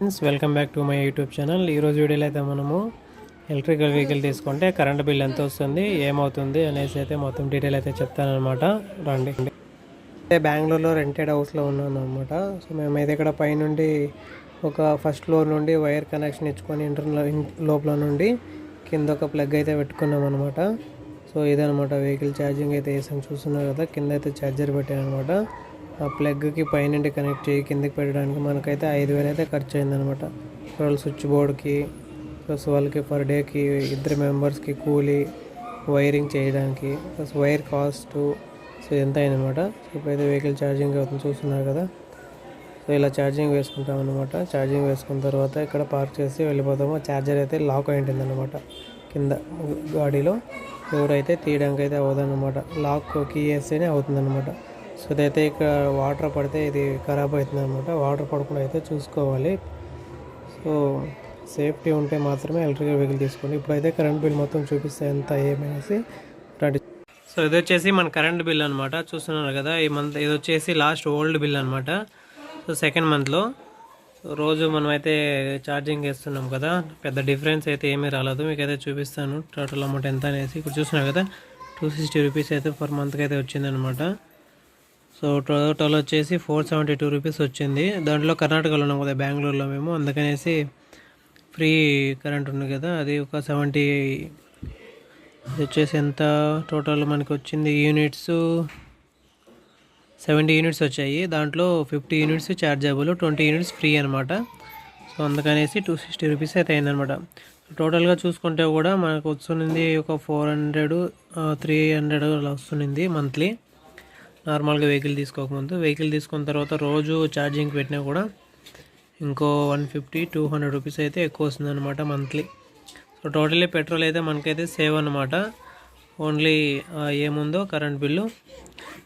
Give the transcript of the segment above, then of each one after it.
Friends welcome back to my YouTube channel. ఈరోజు వీడియోలో అయితే మనము ఎలక్ట్రికల్ వెహికల్ తీసుకుంటే కరెంట్ బిల్ ఎంత వస్తుంది ఏమవుతుంది అనేసి అయితే మొత్తం డీటెయిల్ అయితే చెప్తానమాట రండి. అయితే బెంగళూరులో రెంటెడ్ హౌస్లో ఉన్నాను అనమాట సో మేమైతే ఇక్కడ పైనుండి ఒక ఫస్ట్ ఫ్లోర్ నుండి వైర్ కనెక్షన్ ఇచ్చుకొని ఇంటర్నల్ లోపల నుండి కింద ఒక ప్లగ్ అయితే పెట్టుకున్నాం అనమాట సో ఇదనమాట వెహికల్ ఛార్జింగ్ అయితే వేసాం. చూస్తున్నారు కదా కింద అయితే ఛార్జర్ పెట్టాను అనమాట ప్లగ్కి పైన కనెక్ట్ చేయి కిందకి పెట్టడానికి మనకైతే ఐదు వేలు అయితే ఖర్చు అయిందనమాట టోటల్ స్విచ్ బోర్డ్కి ప్లస్ వాళ్ళకి పర్ డేకి ఇద్దరు మెంబర్స్కి కూలీ వైరింగ్ చేయడానికి ప్లస్ వైర్ కాస్ట్ సో ఎంత అయిందనమాట. ఇప్పుడైతే వెహికల్ ఛార్జింగ్ అవుతుంది చూస్తున్నారు కదా. సో ఇలా ఛార్జింగ్ వేసుకుంటాం అనమాట ఛార్జింగ్ వేసుకున్న తర్వాత ఇక్కడ పార్క్ చేసి వెళ్ళిపోతాము. ఛార్జర్ అయితే లాక్ అయి ఉంటుంది అనమాట కింద గాడిలో. ఎవరైతే తీయడానికి అయితే అవ్వదన్నమాట లాక్ కీ వేస్తేనే అవుతుందన్నమాట సో ఇదైతే ఇక్కడ వాటర్ పడితే ఇది ఖరాబ్ అవుతుంది అనమాట వాటర్ పడకుండా అయితే చూసుకోవాలి. సో సేఫ్టీ ఉంటే మాత్రమే ఎలక్ట్రికల్ వెహికల్ తీసుకోండి. ఇప్పుడైతే కరెంట్ బిల్ మొత్తం చూపిస్తే ఎంత ఏమనేసి రెడీ. సో ఇది వచ్చేసి మన కరెంట్ బిల్ అనమాట చూస్తున్నారు కదా ఈ మంత్ ఇది వచ్చేసి లాస్ట్ ఓల్డ్ బిల్ అనమాట సో సెకండ్ మంత్లో. రోజు మనమైతే ఛార్జింగ్ వేస్తున్నాం కదా. పెద్ద డిఫరెన్స్ అయితే ఏమీ రాలేదు. మీకు అయితే చూపిస్తాను. టోటల్ అమౌంట్ ఎంత అనేసి. ఇప్పుడు చూస్తున్నారు కదా టూ సిక్స్టీ రూపీస్ అయితే పర్ మంత్కి అయితే వచ్చిందనమాట సో టోటల్ వచ్చేసి ఫోర్ సెవెంటీ టూ రూపీస్ వచ్చింది. దాంట్లో కర్ణాటకలో ఉన్నాం కదా బెంగళూరులో మేము. అందుకనేసి ఫ్రీ కరెంట్ ఉంది కదా అది ఒక సెవెంటీ వచ్చేసి ఎంత? టోటల్ మనకి వచ్చింది యూనిట్స్ సెవెంటీ యూనిట్స్ వచ్చాయి. దాంట్లో fifty units chargeable twenty units free అనమాట సో అందుకనేసి టూ సిక్స్టీ రూపీస్ అయితే అయిందనమాట టోటల్గా చూసుకుంటే కూడా మనకు వస్తుంది ఒక ఫోర్ హండ్రెడ్ త్రీ హండ్రెడ్ అలా వస్తుంది మంత్లీ. నార్మల్గా వెహికల్ తీసుకోకముందు. వెహికల్ తీసుకున్న తర్వాత రోజు ఛార్జింగ్ పెట్టినా కూడా ఇంకో one fifty two hundred rupees అయితే ఎక్కువ వస్తుందన్నమాట మంత్లీ. సో టోటలీ పెట్రోల్ అయితే మనకైతే సేవ్ అనమాట ఓన్లీ ఏముందో కరెంట్ బిల్లు.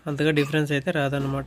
అంతగా డిఫరెన్స్ అయితే రాదనమాట